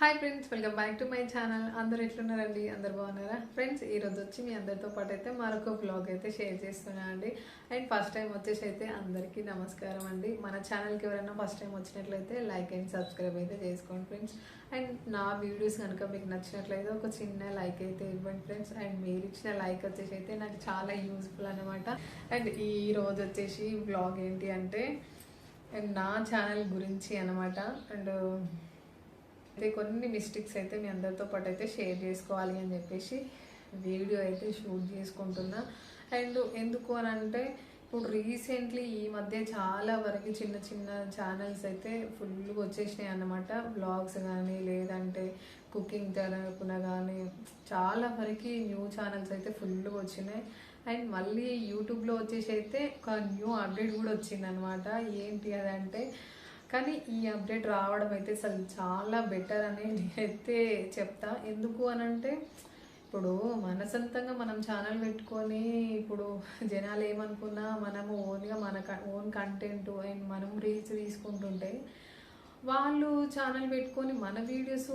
Hi friends welcome back to my channel అందరు ఎట్లున్నారండి? అందరు బాగున్నారా? ఫ్రెండ్స్ ఈరోజు వచ్చి మీ అందరితో పాటు అయితే మరొక బ్లాగ్ అయితే షేర్ చేస్తున్నా అండి. అండ్ ఫస్ట్ టైం వచ్చేసి అయితే అందరికీ నమస్కారం అండి. మన ఛానల్కి ఎవరైనా ఫస్ట్ టైం వచ్చినట్లయితే లైక్ అండ్ సబ్స్క్రైబ్ అయితే చేసుకోండి ఫ్రెండ్స్ అండ్ నా వీడియోస్ కనుక మీకు నచ్చినట్లయితే ఒక చిన్న లైక్ అయితే ఇవ్వండి ఫ్రెండ్స్ అండ్ మీరు ఇచ్చిన లైక్ వచ్చేసి అయితే నాకు చాలా యూస్ఫుల్ అనమాట అండ్ ఈ రోజు వచ్చేసి బ్లాగ్ ఏంటి అంటే అండ్ నా ఛానల్ గురించి అనమాట అండ్ అయితే కొన్ని మిస్టేక్స్ అయితే మీ అందరితో పాటు అయితే షేర్ చేసుకోవాలి అని చెప్పేసి వీడియో అయితే షూట్ చేసుకుంటున్నా. అండ్ ఎందుకు అని అంటే ఇప్పుడు రీసెంట్లీ ఈ మధ్య చాలా వరకు చిన్న చిన్న ఛానల్స్ అయితే ఫుల్గా వచ్చేసినాయి అన్నమాట. బ్లాగ్స్ కానీ లేదంటే కుకింగ్ తరపున కానీ చాలా వరకు న్యూ ఛానల్స్ అయితే ఫుల్గా వచ్చినాయి. అండ్ మళ్ళీ యూట్యూబ్లో వచ్చేసి అయితే ఒక న్యూ అప్డేట్ కూడా వచ్చిందనమాట ఏంటి అదంటే కానీ ఈ అప్డేట్ రావడం అయితే అసలు చాలా బెటర్ అని నేనైతే చెప్తా. ఎందుకు అని అంటే ఇప్పుడు మన సొంతంగా మనం ఛానల్ పెట్టుకొని ఇప్పుడు జనాలు ఏమనుకున్నా మనము ఓన్గా మన ఓన్ కంటెంట్ అండ్ మనం రీల్స్ తీసుకుంటుంటే వాళ్ళు ఛానల్ పెట్టుకొని మన వీడియోస్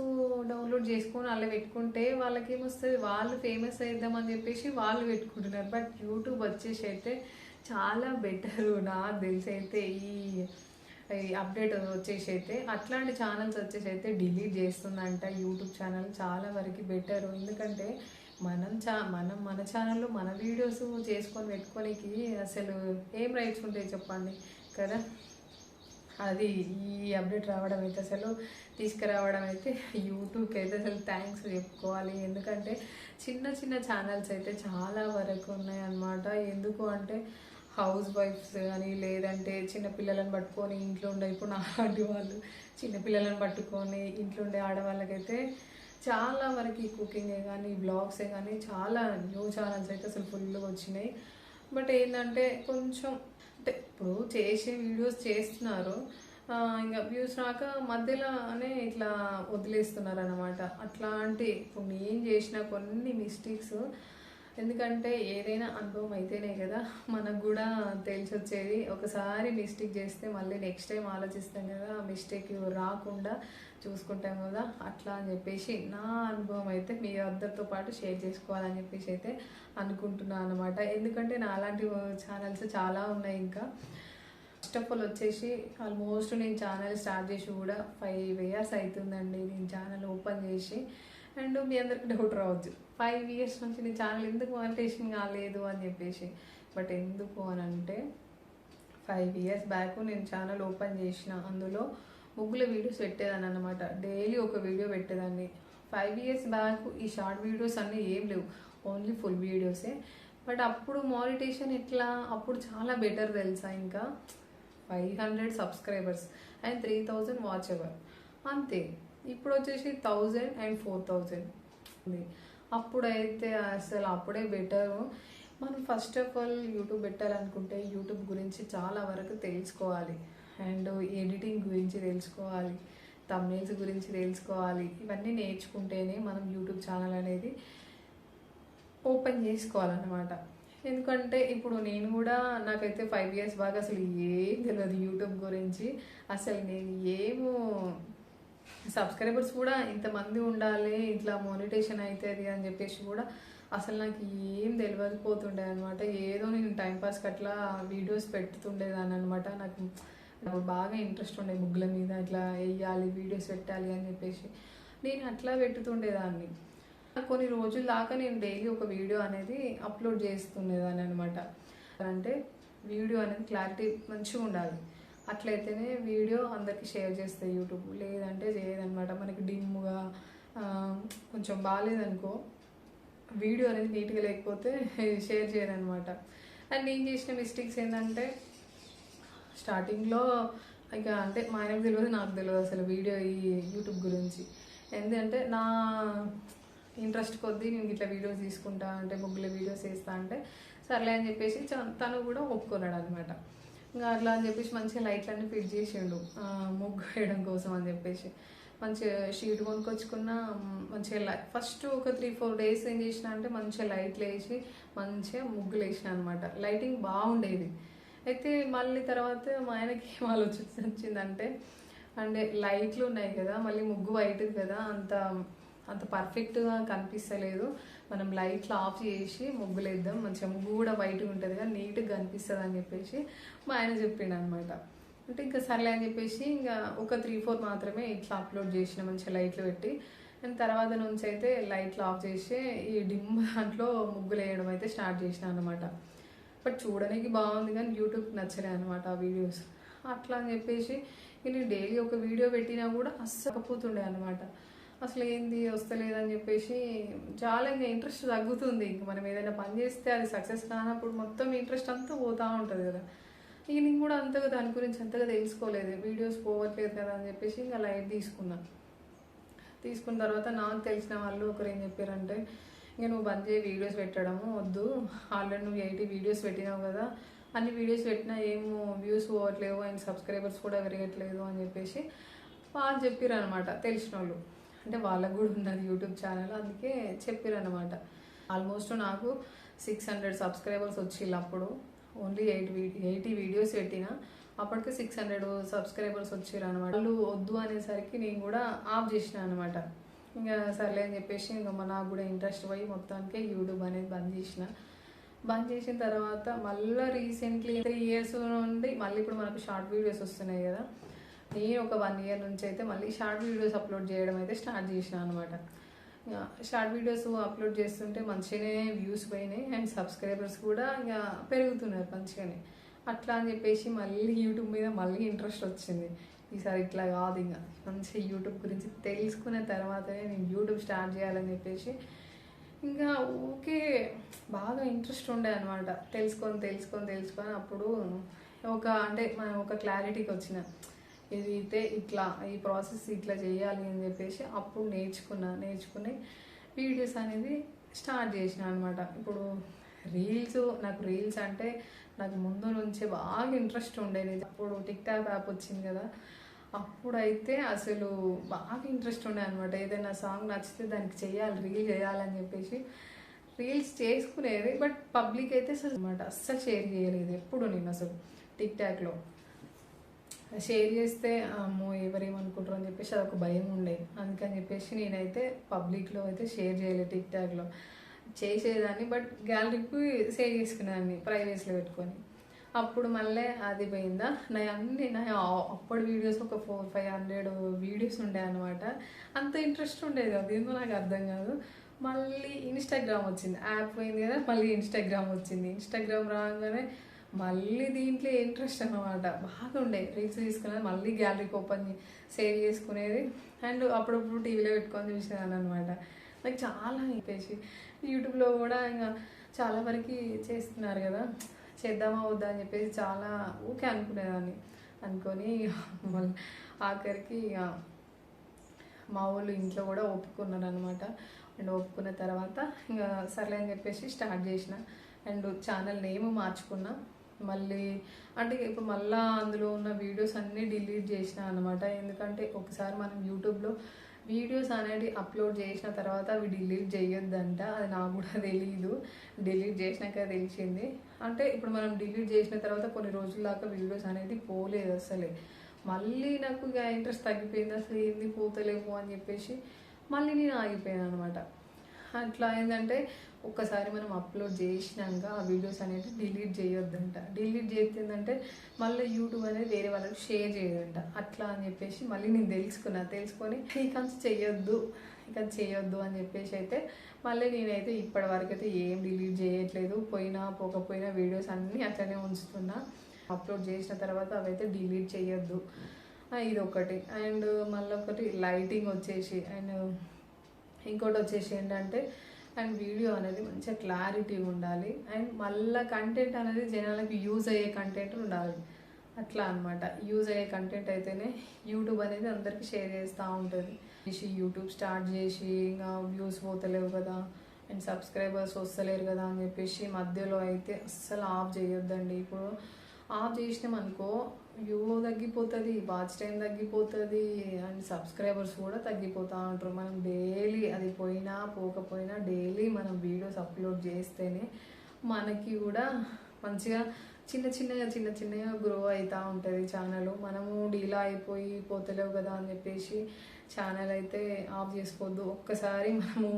డౌన్లోడ్ చేసుకొని అలా పెట్టుకుంటే వాళ్ళకి ఏమొస్తుంది వాళ్ళు ఫేమస్ అవుద్దామని చెప్పేసి వాళ్ళు పెట్టుకుంటున్నారు. బట్ యూట్యూబ్ వచ్చేసి అయితే చాలా బెటర్ నాకు తెలిసి అయితే ఈ అప్డేట్ వచ్చేసి అయితే అట్లాంటి ఛానల్స్ వచ్చేసి అయితే డిలీట్ చేస్తుందంట యూట్యూబ్ ఛానల్ చాలా వరకు బెటర్. ఎందుకంటే మనం చా మనం మన ఛానల్లో మన వీడియోస్ చేసుకొని పెట్టుకోనికి అసలు ఏం రైట్స్ ఉంటాయి చెప్పండి కదా? అది ఈ అప్డేట్ రావడం అయితే అసలు తీసుకురావడం అయితే యూట్యూబ్కి అయితే అసలు థ్యాంక్స్ చెప్పుకోవాలి. ఎందుకంటే చిన్న చిన్న ఛానల్స్ అయితే చాలా వరకు ఉన్నాయి అన్నమాట ఎందుకు అంటే హౌస్ వైఫ్స్ కానీ లేదంటే చిన్న పిల్లలను పట్టుకొని ఇంట్లో ఉండే ఇప్పుడు నాలాంటి వాళ్ళు చిన్నపిల్లలను పట్టుకొని ఇంట్లో ఉండే ఆడవాళ్ళకైతే చాలా వరకు కుకింగే కానీ బ్లాగ్సే కానీ చాలా న్యూ ఛానల్స్ అయితే అసలు ఫుల్గా వచ్చినాయి. బట్ ఏంటంటే కొంచెం అంటే ఇప్పుడు చేసే వీడియోస్ చేస్తున్నారు. ఇంకా వ్యూస్ రాక మధ్యలోనే ఇట్లా వదిలేస్తున్నారు అనమాట అట్లాంటి ఇప్పుడు నేను చేసిన కొన్ని మిస్టేక్స్ ఎందుకంటే ఏదైనా అనుభవం అయితేనే కదా మనకు కూడా తెలిసి వచ్చేది ఒకసారి మిస్టేక్ చేస్తే మళ్ళీ నెక్స్ట్ టైం ఆలోచిస్తాం కదా ఆ మిస్టేక్ రాకుండా చూసుకుంటాం కదా అట్లా అని చెప్పేసి నా అనుభవం అయితే మీ అందరితో పాటు షేర్ చేసుకోవాలని చెప్పేసి అయితే అనుకుంటున్నాను అనమాట ఎందుకంటే నా అలాంటి ఛానల్స్ చాలా ఉన్నాయి ఇంకా. ఫస్ట్ ఆఫ్ ఆల్ వచ్చేసి ఆల్మోస్ట్ నేను ఛానల్ స్టార్ట్ చేసి కూడా ఫైవ్ ఇయర్స్ అవుతుందండి నేను ఛానల్ ఓపెన్ చేసి. అండ్ మీ అందరికి డౌట్ రావచ్చు ఫైవ్ ఇయర్స్ నుంచి నేను ఛానల్ ఎందుకు మానిటేషన్ కాలేదు అని చెప్పేసి. బట్ ఎందుకు అని అంటే ఫైవ్ ఇయర్స్ బ్యాక్ నేను ఛానల్ ఓపెన్ చేసిన. అందులో ముగ్గుల వీడియోస్ పెట్టేదాన్ని అనమాట డైలీ ఒక వీడియో పెట్టేదాన్ని. ఫైవ్ ఇయర్స్ బ్యాక్ ఈ షార్ట్ వీడియోస్ అన్నీ ఏం లేవు. ఓన్లీ ఫుల్ వీడియోసే బట్ అప్పుడు మానిటేషన్ ఎట్లా? అప్పుడు చాలా బెటర్ తెలుసా ఇంకా? Five hundred subscribers and three thousand watch hour అంతే. ఇప్పుడు వచ్చేసి థౌజండ్ అండ్ ఫోర్ థౌజండ్ అప్పుడైతే అసలు అప్పుడే బెటర్ మనం ఫస్ట్ ఆఫ్ ఆల్ యూట్యూబ్ పెట్టాలనుకుంటే యూట్యూబ్ గురించి చాలా వరకు తెలుసుకోవాలి. అండ్ ఎడిటింగ్ గురించి తెలుసుకోవాలి. తమిళస్ గురించి తెలుసుకోవాలి. ఇవన్నీ నేర్చుకుంటేనే మనం యూట్యూబ్ ఛానల్ అనేది ఓపెన్ చేసుకోవాలన్నమాట. ఎందుకంటే ఇప్పుడు నేను కూడా నాకైతే ఫైవ్ ఇయర్స్ బాగా అసలు ఏం తెలియదు యూట్యూబ్ గురించి. అసలు నేను ఏమో సబ్స్క్రైబర్స్ కూడా ఇంతమంది ఉండాలి ఇట్లా మోనిటేషన్ అవుతుంది అని చెప్పేసి కూడా అసలు నాకు ఏం తెలియకపోతుండే అనమాట ఏదో నేను టైంపాస్కి అట్లా వీడియోస్ పెడుతుండేదాన్ని అనమాట నాకు నాకు బాగా ఇంట్రెస్ట్ ఉండే ముగ్గుల మీద ఇట్లా వేయాలి వీడియోస్ పెట్టాలి అని చెప్పేసి. నేను అట్లా పెట్టుతుండేదాన్ని. కొన్ని రోజుల దాకా నేను డైలీ ఒక వీడియో అనేది అప్లోడ్ చేస్తుండేదాన్ని అనమాట అంటే వీడియో అనేది క్లారిటీ మంచిగా ఉండాలి. అట్లయితేనే వీడియో అందరికీ షేర్ చేస్తాయి యూట్యూబ్. లేదంటే చేయదనమాట మనకి డిమ్గా కొంచెం బాగాలేదనుకో వీడియో అనేది నీట్గా లేకపోతే షేర్ చేయరనమాట అండ్ నేను చేసిన మిస్టేక్స్ ఏంటంటే స్టార్టింగ్లో ఇక అంటే మా ఆయనకు తెలియదు నాకు తెలియదు అసలు వీడియో ఈ యూట్యూబ్ గురించి. ఎందుకంటే నా ఇంట్రెస్ట్ కొద్దీ నేను ఇట్లా వీడియోస్ తీసుకుంటా అంటే ముగ్గుల వీడియోస్ వేస్తా అంటే సర్లే అని చెప్పేసి తను కూడా ఒప్పుకున్నాడు అనమాట ఇంకా అట్లా అని చెప్పేసి మంచిగా లైట్లన్నీ ఫిట్ చేసిండు. ముగ్గు వేయడం కోసం అని చెప్పేసి. మంచిగా షీట్ కొనుక్కొచ్చుకున్న మంచిగా లై ఫస్ట్ ఒక త్రీ ఫోర్ డేస్ ఏం చేసిన అంటే మంచిగా లైట్లు వేసి మంచిగా ముగ్గులు వేసిన అనమాట లైటింగ్ బాగుండేది. అయితే మళ్ళీ తర్వాత మా ఆయనకి ఏం ఆలోచన వచ్చిందంటే అండ్ లైట్లు ఉన్నాయి కదా మళ్ళీ ముగ్గు వైట్ కదా అంత అంత పర్ఫెక్ట్గా కనిపిస్తలేదు. మనం లైట్లు ఆఫ్ చేసి ముగ్గులు వేద్దాం మంచిగా ముగ్గు కూడా వైట్గా ఉంటుంది కానీ నీట్గా కనిపిస్తుంది అని చెప్పేసి మా ఆయన చెప్పిండు అనమాట అంటే ఇంకా సర్లే అని చెప్పేసి ఇంకా ఒక త్రీ ఫోర్ మాత్రమే ఇట్లా అప్లోడ్ చేసిన మంచిగా లైట్లు పెట్టి. అండ్ తర్వాత నుంచి అయితే లైట్లు ఆఫ్ చేసి ఈ డిమ్ దాంట్లో ముగ్గులు వేయడం అయితే స్టార్ట్ చేసిన అనమాట బట్ చూడడానికి బాగుంది కానీ యూట్యూబ్కి నచ్చలే అనమాట ఆ వీడియోస్ అట్లా అని చెప్పేసి నేను డైలీ ఒక వీడియో పెట్టినా కూడా అస్సకపోతుండే అనమాట అసలు ఏంది వస్తలేదని చెప్పేసి చాలా ఇంకా ఇంట్రెస్ట్ తగ్గుతుంది. ఇంక మనం ఏదైనా పని చేస్తే అది సక్సెస్ కానప్పుడు మొత్తం ఇంట్రెస్ట్ అంతా పోతూ ఉంటుంది కదా. ఇక నేను కూడా అంతగా దాని గురించి అంతగా తెలుసుకోలేదు. వీడియోస్ పోవట్లేదు కదా అని చెప్పేసి ఇంకా లైట్ తీసుకున్నాను తీసుకున్న తర్వాత నాకు తెలిసిన వాళ్ళు ఒకరు ఏం చెప్పారంటే ఇంకా నువ్వు బంద్ చేయి వీడియోస్ పెట్టడము వద్దు. ఆల్రెడీ నువ్వు ఎయిటీ వీడియోస్ పెట్టినావు కదా. అన్ని వీడియోస్ పెట్టినా ఏమో వ్యూస్ పోవట్లేవు. అండ్ సబ్స్క్రైబర్స్ కూడా పెరగట్లేదు అని చెప్పేసి వాళ్ళు చెప్పారు అనమాట తెలిసిన వాళ్ళు అంటే వాళ్ళకు కూడా ఉన్నది యూట్యూబ్ ఛానల్ అందుకే చెప్పారు అనమాట ఆల్మోస్ట్ నాకు సిక్స్ హండ్రెడ్ సబ్స్క్రైబర్స్ వచ్చిళ్ళు అప్పుడు ఓన్లీ ఎయిట్ ఎయిటీ వీడియోస్ పెట్టిన అప్పటికి సిక్స్ హండ్రెడ్ సబ్స్క్రైబర్స్ వచ్చారు అనమాట వాళ్ళు వద్దు అనేసరికి నేను కూడా ఆఫ్ చేసిన అనమాట ఇంకా సర్లే అని చెప్పేసి ఇంకా మా నాకు కూడా ఇంట్రెస్ట్ పోయి మొత్తానికి యూట్యూబ్ అనేది బంద్ చేసిన. బంద్ చేసిన తర్వాత మళ్ళీ రీసెంట్లీ త్రీ ఇయర్స్ నుండి మళ్ళీ ఇప్పుడు మనకు షార్ట్ వీడియోస్ వస్తున్నాయి కదా నేను ఒక వన్ ఇయర్ నుంచి అయితే మళ్ళీ షార్ట్ వీడియోస్ అప్లోడ్ చేయడం అయితే స్టార్ట్ చేసిన అనమాట షార్ట్ వీడియోస్ అప్లోడ్ చేస్తుంటే మంచిగానే వ్యూస్ పోయినాయి అండ్ సబ్స్క్రైబర్స్ కూడా ఇంకా పెరుగుతున్నారు మంచిగానే. అట్లా అని చెప్పేసి మళ్ళీ యూట్యూబ్ మీద మళ్ళీ ఇంట్రెస్ట్ వచ్చింది. ఈసారి ఇట్లా కాదు ఇంకా. మంచి యూట్యూబ్ గురించి తెలుసుకున్న తర్వాతనే నేను యూట్యూబ్ స్టార్ట్ చేయాలని చెప్పేసి ఇంకా ఊకే బాగా ఇంట్రెస్ట్ ఉండే అనమాట తెలుసుకొని తెలుసుకొని తెలుసుకొని అప్పుడు ఒక అంటే మనం ఒక క్లారిటీకి వచ్చిన. ఇది అయితే ఇట్లా ఈ ప్రాసెస్ ఇట్లా చేయాలి అని చెప్పేసి అప్పుడు నేర్చుకున్నా నేర్చుకుని వీడియోస్ అనేది స్టార్ట్ చేసిన అనమాట ఇప్పుడు రీల్స్ నాకు రీల్స్ అంటే నాకు ముందు నుంచే బాగా ఇంట్రెస్ట్ ఉండేది. అప్పుడు టిక్ టాక్ యాప్ వచ్చింది కదా అప్పుడైతే అసలు బాగా ఇంట్రెస్ట్ ఉండే అనమాట ఏదైనా సాంగ్ నచ్చితే దానికి చేయాలి రీల్ చేయాలని చెప్పేసి రీల్స్ చేసుకునేది బట్ పబ్లిక్ అయితే అసలు అనమాట అస్సలు షేర్ చేయలేదు ఎప్పుడు నేను అసలు టిక్ టాక్లో షేర్ చేస్తే అమ్మో ఎవరేమనుకుంటారు అని చెప్పేసి అదొక భయం ఉండే. అందుకని చెప్పేసి నేనైతే పబ్లిక్లో అయితే షేర్ చేయలేదు టిక్ టాక్లో చేసేదాన్ని బట్ గ్యాలరీకి సేవ్ చేసుకునేదాన్ని ప్రైవేస్లో పెట్టుకొని. అప్పుడు మళ్ళీ అది పోయిందా. నా అన్ని నా అప్పటి వీడియోస్ ఒక ఫోర్ ఫైవ్ హండ్రెడ్ వీడియోస్ ఉండే అనమాట అంత ఇంట్రెస్ట్ ఉండేది అది ఏందో నాకు అర్థం కాదు. మళ్ళీ ఇన్స్టాగ్రామ్ వచ్చింది. యాప్ పోయింది కదా మళ్ళీ ఇన్స్టాగ్రామ్ వచ్చింది. ఇన్స్టాగ్రామ్ రాగానే మళ్ళీ దీంట్లో ఇంట్రెస్ట్ అనమాట బాగా ఉండే. రీల్స్ తీసుకునేది మళ్ళీ గ్యాలరీకి ఓపెన్ సేవ్ చేసుకునేది. అండ్ అప్పుడప్పుడు టీవీలో పెట్టుకొని చూసేదాన్ని అనమాట నాకు చాలా చెప్పేసి యూట్యూబ్లో కూడా ఇంకా చాలా వరకు చేస్తున్నారు కదా. చేద్దామా వద్దా అని చెప్పేసి చాలా ఊకే అనుకునేదాన్ని. అనుకొని మళ్ళీ ఆఖరికి ఇక మా వాళ్ళు ఇంట్లో కూడా ఒప్పుకున్నారు అనమాట అండ్ ఒప్పుకున్న తర్వాత ఇంకా సర్లే అని చెప్పేసి స్టార్ట్ చేసిన. అండ్ ఛానల్ నేమ్ మార్చుకున్నా. మళ్ళీ అంటే ఇప్పుడు మళ్ళీ అందులో ఉన్న వీడియోస్ అన్నీ డిలీట్ చేసిన అనమాట ఎందుకంటే ఒకసారి మనం యూట్యూబ్లో వీడియోస్ అనేది అప్లోడ్ చేసిన తర్వాత అవి డిలీట్ చేయొద్దంట. అది నాకు కూడా తెలియదు డిలీట్ చేసినాక తెలిసింది. అంటే ఇప్పుడు మనం డిలీట్ చేసిన తర్వాత కొన్ని రోజుల దాకా వీడియోస్ అనేది పోలేదు అసలే. మళ్ళీ నాకు ఇక ఇంట్రెస్ట్ తగ్గిపోయింది. అసలు ఏంది పోతలేవు అని చెప్పేసి మళ్ళీ నేను ఆగిపోయాను అనమాట అట్లా ఏంటంటే ఒక్కసారి మనం అప్లోడ్ చేసినాక ఆ వీడియోస్ అనేది డిలీట్ చేయొద్దంట. డిలీట్ చేస్తుందంటే మళ్ళీ యూట్యూబ్ అనేది వేరే వాళ్ళకి షేర్ చేయదంట. అట్లా అని చెప్పేసి మళ్ళీ నేను తెలుసుకున్నా. తెలుసుకొని ఇక చేయొద్దు. ఇక చేయొద్దు అని చెప్పేసి అయితే మళ్ళీ నేనైతే ఇప్పటి వరకు అయితే ఏం డిలీట్ చేయట్లేదు. పోయినా పోకపోయినా వీడియోస్ అన్నీ అట్లనే ఉంచుతున్నా. అప్లోడ్ చేసిన తర్వాత అవైతే డిలీట్ చేయొద్దు. ఇది ఒకటి. అండ్ మళ్ళీ ఒకటి లైటింగ్ వచ్చేసి అండ్ ఇంకోటి వచ్చేసి ఏంటంటే అండ్ వీడియో అనేది మంచిగా క్లారిటీ ఉండాలి. అండ్ మళ్ళీ కంటెంట్ అనేది జనాలకి యూజ్ అయ్యే కంటెంట్ ఉండాలి. అట్లా అనమాట యూజ్ అయ్యే కంటెంట్ అయితేనే యూట్యూబ్ అనేది అందరికీ షేర్ చేస్తూ ఉంటుంది. చేసి యూట్యూబ్ స్టార్ట్ చేసి ఇంకా వ్యూస్ పోతలేవు కదా. అండ్ సబ్స్క్రైబర్స్ వస్తలేరు కదా అని చెప్పేసి మధ్యలో అయితే అస్సలు ఆఫ్ చేయొద్దండి. ఇప్పుడు ఆఫ్ చేసినాం అనుకో వ్యూ తగ్గిపోతుంది. వాచ్ టైం తగ్గిపోతుంది. అండ్ సబ్స్క్రైబర్స్ కూడా తగ్గిపోతూ ఉంటారు. మనం డైలీ అది పోయినా పోకపోయినా డైలీ మనం వీడియోస్ అప్లోడ్ చేస్తేనే మనకి కూడా మంచిగా చిన్న చిన్నగా చిన్న చిన్నగా గ్రో అవుతూ ఉంటుంది ఛానల్ మనము డీలా అయిపోయి పోతలేవు కదా అని చెప్పేసి ఛానల్ అయితే ఆఫ్ చేసుకోవద్దు. ఒక్కసారి మనము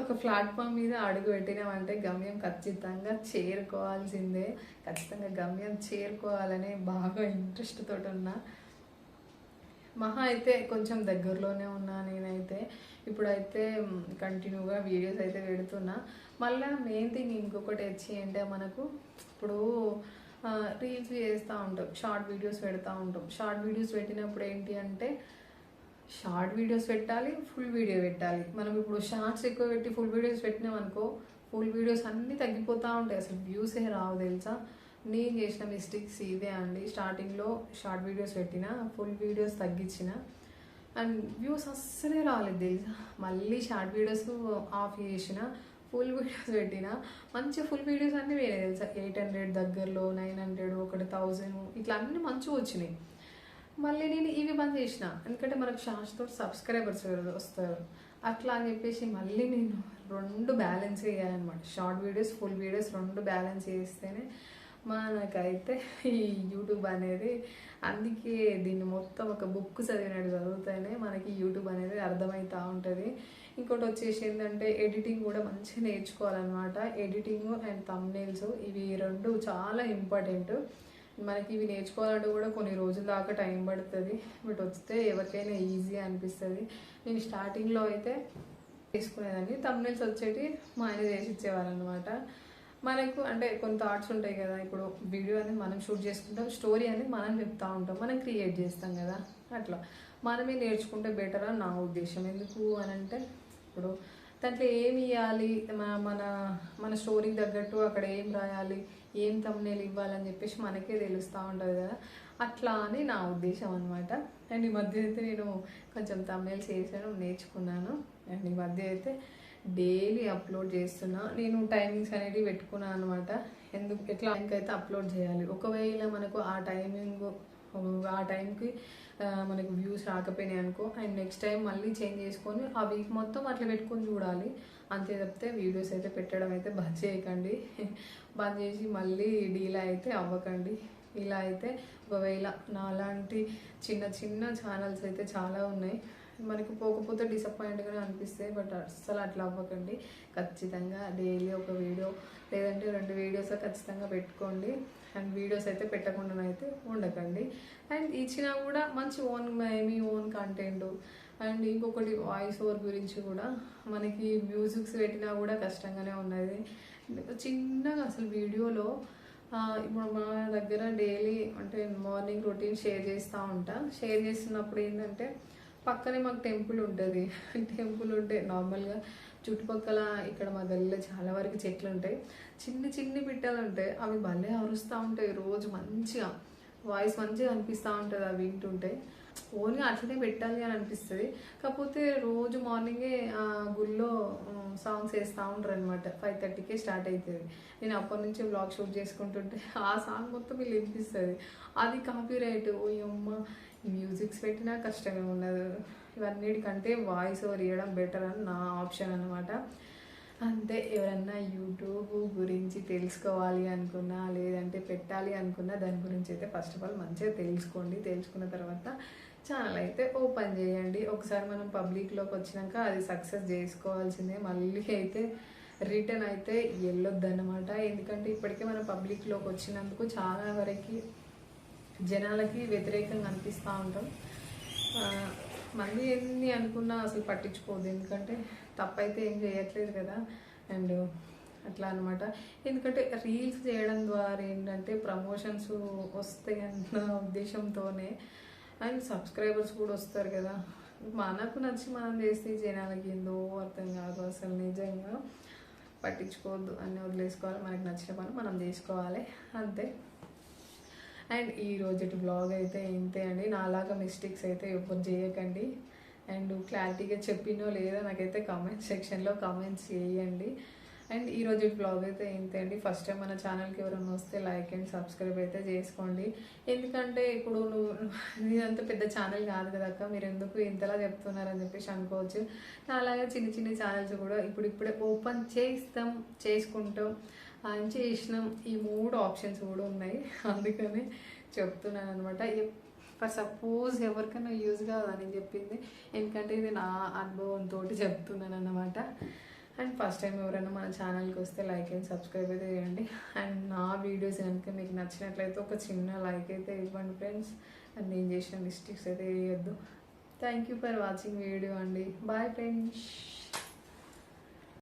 ఒక ప్లాట్ఫామ్ మీద అడుగు పెట్టినామంటే గమ్యం ఖచ్చితంగా చేరుకోవాల్సిందే. ఖచ్చితంగా గమ్యం చేరుకోవాలనే బాగా ఇంట్రెస్ట్ తోటి ఉన్నా. మహా అయితే కొంచెం దగ్గరలోనే ఉన్నా నేనైతే. ఇప్పుడైతే కంటిన్యూగా వీడియోస్ అయితే పెడుతున్నా. మళ్ళీ మెయిన్ థింగ్ ఇంకొకటి వచ్చి అంటే మనకు ఇప్పుడు రీల్స్ చేస్తూ ఉంటాం షార్ట్ వీడియోస్ పెడతా ఉంటాం. షార్ట్ వీడియోస్ పెట్టినప్పుడు ఏంటి అంటే షార్ట్ వీడియోస్ పెట్టాలి ఫుల్ వీడియో పెట్టాలి. మనం ఇప్పుడు షార్ట్స్ ఎక్కువ పెట్టి ఫుల్ వీడియోస్ పెట్టినాం అనుకో ఫుల్ వీడియోస్ అన్నీ తగ్గిపోతూ ఉంటాయి. అసలు వ్యూసే రావు తెలుసా? నేను చేసిన మిస్టేక్స్ ఇదే అండి. స్టార్టింగ్లో షార్ట్ వీడియోస్ పెట్టిన ఫుల్ వీడియోస్ తగ్గించిన. అండ్ వ్యూస్ అస్సలే రాలేదు తెలుసా? మళ్ళీ షార్ట్ వీడియోస్ ఆఫ్ చేసిన ఫుల్ వీడియోస్ పెట్టిన మంచి ఫుల్ వీడియోస్ అన్నీ వేరే తెలుసా? ఎయిట్ హండ్రెడ్ దగ్గరలో నైన్ హండ్రెడ్ ఒకటి థౌజండ్ ఇట్లా అన్నీ మంచిగా వచ్చినాయి. మళ్ళీ నేను ఇవి బంద్ చేసిన. ఎందుకంటే మనకు షార్ట్స్తో సబ్స్క్రైబర్స్ వస్తారు? అట్లా అని చెప్పేసి మళ్ళీ నేను రెండు బ్యాలెన్స్ చేయాలన్నమాట షార్ట్ వీడియోస్ ఫుల్ వీడియోస్ రెండు బ్యాలెన్స్ చేస్తేనే మనకైతే ఈ యూట్యూబ్ అనేది అందుకే దీన్ని మొత్తం ఒక బుక్ చదివినట్టు చదివితేనే మనకి యూట్యూబ్ అనేది అర్థమవుతూ ఉంటుంది. ఇంకోటి వచ్చేసి ఏంటంటే ఎడిటింగ్ కూడా మంచిగా నేర్చుకోవాలన్నమాట. ఎడిటింగ్ అండ్ తమ్నేల్స్ ఇవి రెండు చాలా ఇంపార్టెంట్ మనకి ఇవి నేర్చుకోవాలంటే కూడా కొన్ని రోజుల దాకా టైం పడుతుంది. బట్ వస్తే ఎవరికైనా ఈజీ అనిపిస్తుంది. నేను స్టార్టింగ్లో అయితే తీసుకునేదాన్ని. తమ్నేల్స్ వచ్చేటి మా ఆయన చేసి ఇచ్చేవారనమాట మనకు అంటే కొన్ని థాట్స్ ఉంటాయి కదా. ఇప్పుడు వీడియో అనేది మనం షూట్ చేసుకుంటాం స్టోరీ అనేది మనం చెప్తా ఉంటాం. మనం క్రియేట్ చేస్తాం కదా. అట్లా. మనమే నేర్చుకుంటే బెటర్ అని నా ఉద్దేశం. ఎందుకు అని అంటే ఇప్పుడు దాంట్లో ఏమి ఇవ్వాలి మన మన మన స్టోరీకి తగ్గట్టు అక్కడ ఏం రాయాలి? ఏం తమ్నేలు ఇవ్వాలని చెప్పేసి మనకే తెలుస్తూ ఉంటుంది కదా. అట్లా అని నా ఉద్దేశం అనమాట అండ్ ఈ మధ్య అయితే నేను కొంచెం తమ్నేల్స్ చేశాను నేర్చుకున్నాను. అండ్ ఈ మధ్య అయితే డైలీ అప్లోడ్ చేస్తున్నా. నేను టైమింగ్స్ అనేవి పెట్టుకున్నాను అనమాట ఎందుకు ఎట్లా అయితే అప్లోడ్ చేయాలి? ఒకవేళ మనకు ఆ టైమింగ్ ఆ టైంకి మనకు వ్యూస్ రాకపోయినాయి అనుకో అండ్ నెక్స్ట్ టైం మళ్ళీ చేంజ్ చేసుకొని ఆ వీక్ మొత్తం అట్లా పెట్టుకొని చూడాలి. అంతే తప్పితే వీడియోస్ అయితే పెట్టడం అయితే బంద్ చేయకండి. బంద్ చేసి మళ్ళీ డీలా అయితే అవ్వకండి. ఇలా అయితే ఒకవేళ నాలాంటి చిన్న చిన్న ఛానల్స్ అయితే చాలా ఉన్నాయి. మనకి పోకపోతే డిసప్పాయింట్గానే అనిపిస్తాయి బట్ అస్సలు అట్లా అవ్వకండి. ఖచ్చితంగా డైలీ ఒక వీడియో లేదంటే రెండు వీడియోస్ ఖచ్చితంగా పెట్టుకోండి. అండ్ వీడియోస్ అయితే పెట్టకుండా అయితే ఉండకండి. అండ్ ఇచ్చినా కూడా మంచి ఓన్ మీ ఓన్ కంటెంట్ అండ్ ఇంకొకటి వాయిస్ ఓవర్ గురించి కూడా మనకి మ్యూజిక్స్ పెట్టినా కూడా కష్టంగానే ఉన్నది. చిన్నగా అసలు వీడియోలో ఇప్పుడు మా దగ్గర డైలీ అంటే మార్నింగ్ రొటీన్ షేర్ చేస్తూ ఉంటా. షేర్ చేస్తున్నప్పుడు ఏంటంటే పక్కనే మాకు టెంపుల్ ఉంటుంది. టెంపుల్ ఉంటే నార్మల్గా చుట్టుపక్కల ఇక్కడ మా గల్లీలో చాలా వరకు చెట్లు ఉంటాయి. చిన్ని చిన్ని పిట్టలు ఉంటాయి. అవి భలే అరుస్తూ ఉంటాయి. రోజు మంచిగా వాయిస్ మంచిగా అనిపిస్తూ ఉంటుంది. అవి వింటుంటే ఓన్గా అట్లనే పెట్టాలి అని అనిపిస్తుంది. కాకపోతే రోజు మార్నింగే ఆ, గుళ్ళో సాంగ్స్ వేస్తూ ఉంటారు అనమాట ఫైవ్ థర్టీకే స్టార్ట్ అవుతుంది నేను అప్పటి నుంచి బ్లాగ్ షూట్ చేసుకుంటుంటే ఆ సాంగ్ మొత్తం వీళ్ళు వినిపిస్తుంది. అది కాపీ రైట్ ఓ అమ్మ మ్యూజిక్స్ పెట్టినా కష్టమే ఉండదు. ఇవన్నిటికంటే వాయిస్ ఓవర్ ఇవ్వడం బెటర్ అని నా ఆప్షన్ అనమాట అంతే ఎవరన్నా యూట్యూబ్ గురించి తెలుసుకోవాలి అనుకున్నా లేదంటే పెట్టాలి అనుకున్నా దాని గురించి అయితే ఫస్ట్ ఆఫ్ ఆల్ మంచిగా తెలుసుకోండి. తెలుసుకున్న తర్వాత ఛానల్ అయితే ఓపెన్ చేయండి. ఒకసారి మనం పబ్లిక్లోకి వచ్చినాక అది సక్సెస్ చేసుకోవాల్సిందే. మళ్ళీ అయితే రిటర్న్ అయితే వెళ్ళొద్దు అనమాట ఎందుకంటే ఇప్పటికే మనం పబ్లిక్లోకి వచ్చినందుకు చాలా వరకు జనాలకి వ్యతిరేకంగా అనిపిస్తూ ఉంటాం. మంది ఎన్ని అనుకున్నా అసలు పట్టించుకోవద్దు. ఎందుకంటే తప్పైతే ఏం చేయట్లేదు కదా. అండ్ అట్లా అనమాట ఎందుకంటే రీల్స్ చేయడం ద్వారా ఏంటంటే ప్రమోషన్స్ వస్తాయి అన్న ఉద్దేశంతోనే అండ్ సబ్స్క్రైబర్స్ కూడా వస్తారు కదా. మనకు నచ్చి మనం చేస్తే జనాలకి ఏందో అర్థం కాదు అసలు నిజంగా. పట్టించుకోవద్దు అన్నీ వదిలేసుకోవాలి. మనకు నచ్చిన పని మనం చేసుకోవాలి. అంతే. అండ్ ఈ రోజుటి బ్లాగ్ అయితే ఇంతే అండి. నాలాగా మిస్టేక్స్ అయితే ఎవరు చేయకండి. అండ్ క్లారిటీగా చెప్పినో లేదో నాకైతే కామెంట్ సెక్షన్లో కామెంట్స్ చేయండి. అండ్ ఈ రోజు బ్లాగ్ అయితే ఇంతే అండి. ఫస్ట్ టైం మన ఛానల్కి ఎవరైనా వస్తే లైక్ అండ్ సబ్స్క్రైబ్ అయితే చేసుకోండి. ఎందుకంటే ఇప్పుడు నువ్వు ఇదంత పెద్ద ఛానల్ కాదు కదా అక్క. మీరు ఎందుకు ఇంతలా చెప్తున్నారని చెప్పేసి అనుకోవచ్చు. అలాగే చిన్న చిన్న ఛానల్స్ కూడా ఇప్పుడు ఇప్పుడే ఓపెన్ చేస్తాం చేసుకుంటాం. మంచి చేసినాం ఈ మూడు ఆప్షన్స్ కూడా ఉన్నాయి. అందుకని చెప్తున్నాను అనమాట ఫర్ సపోజ్ ఎవరికైనా యూజ్ కాదని చెప్పింది. ఎందుకంటే ఇది నా అనుభవంతో చెప్తున్నాను అనమాట అండ్ ఫస్ట్ టైం ఎవరైనా మన ఛానల్కి వస్తే లైక్ అండ్ సబ్స్క్రైబ్ అయితే చేయండి. అండ్ నా వీడియోస్ కనుక మీకు నచ్చినట్లయితే ఒక చిన్న లైక్ అయితే ఇవ్వండి ఫ్రెండ్స్ అండ్ నేను చేసిన మిస్టేక్స్ అయితే వేయొద్దు thank you for watching video అండి. Bye friends